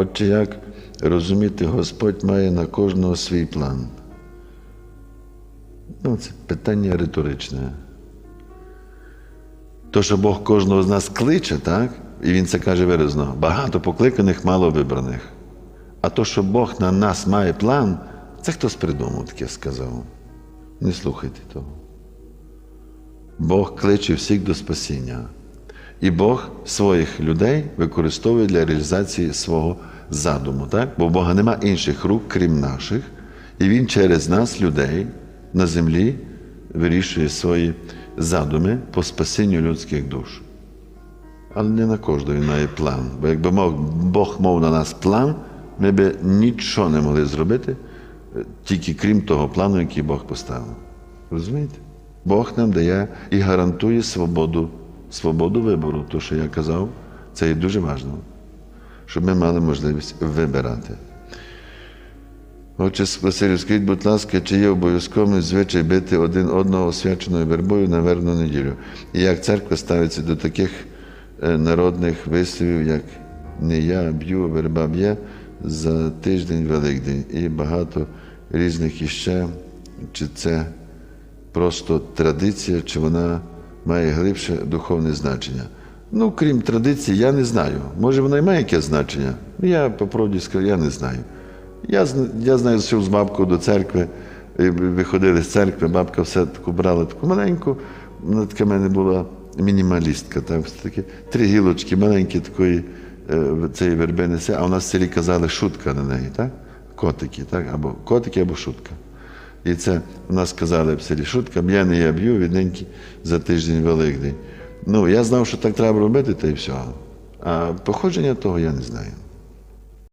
Отже, як розуміти, Господь має на кожного свій план. Ну, це питання риторичне. То, що Бог кожного з нас кличе, так? І Він це каже виразно: багато покликаних, мало вибраних. А то, що Бог на нас має план, це хтось придумав таке сказав. Не слухайте того. Бог кличе всіх до спасіння. І Бог своїх людей використовує для реалізації свого задуму. Так? Бо в Бога нема інших рук, крім наших, і Він через нас, людей, на землі вирішує свої задуми по спасінню людських душ. Але не на кожного має план. Бо якби Бог мав на нас план, ми б нічого не могли зробити, тільки крім того плану, який Бог поставив. Розумієте? Бог нам дає і гарантує свободу, свободу вибору. То, що я казав, це є дуже важливо, щоб ми мали можливість вибирати. Отче Василю, скажіть, будь ласка, чи є обов'язковим звичай бити один одного освяченою вербою на вербну неділю? І як церква ставиться до таких е, народних висловів, як не я б'ю, а верба б'є за тиждень Великдень і багато різних іще, чи це просто традиція, чи вона має глибше духовне значення? Ну, крім традиції, я не знаю. Може, вона і має якесь значення? Ну, Я по правді скажу, я не знаю. Я, я знаю, що з бабкою до церкви, виходили з церкви, бабка все таку брала таку маленьку, вона така в мене була мінімалістка, там таки три гілочки маленькі такої е, цієї верби несе, а у нас в селі казали шутка на неї, так? Котики, так? Або котики, або шутка. І це в нас казали в селі шутка, б'яний я б'ю, відненький за тиждень Великдень. Ну, я знав, що так треба робити, та й все. А походження того я не знаю.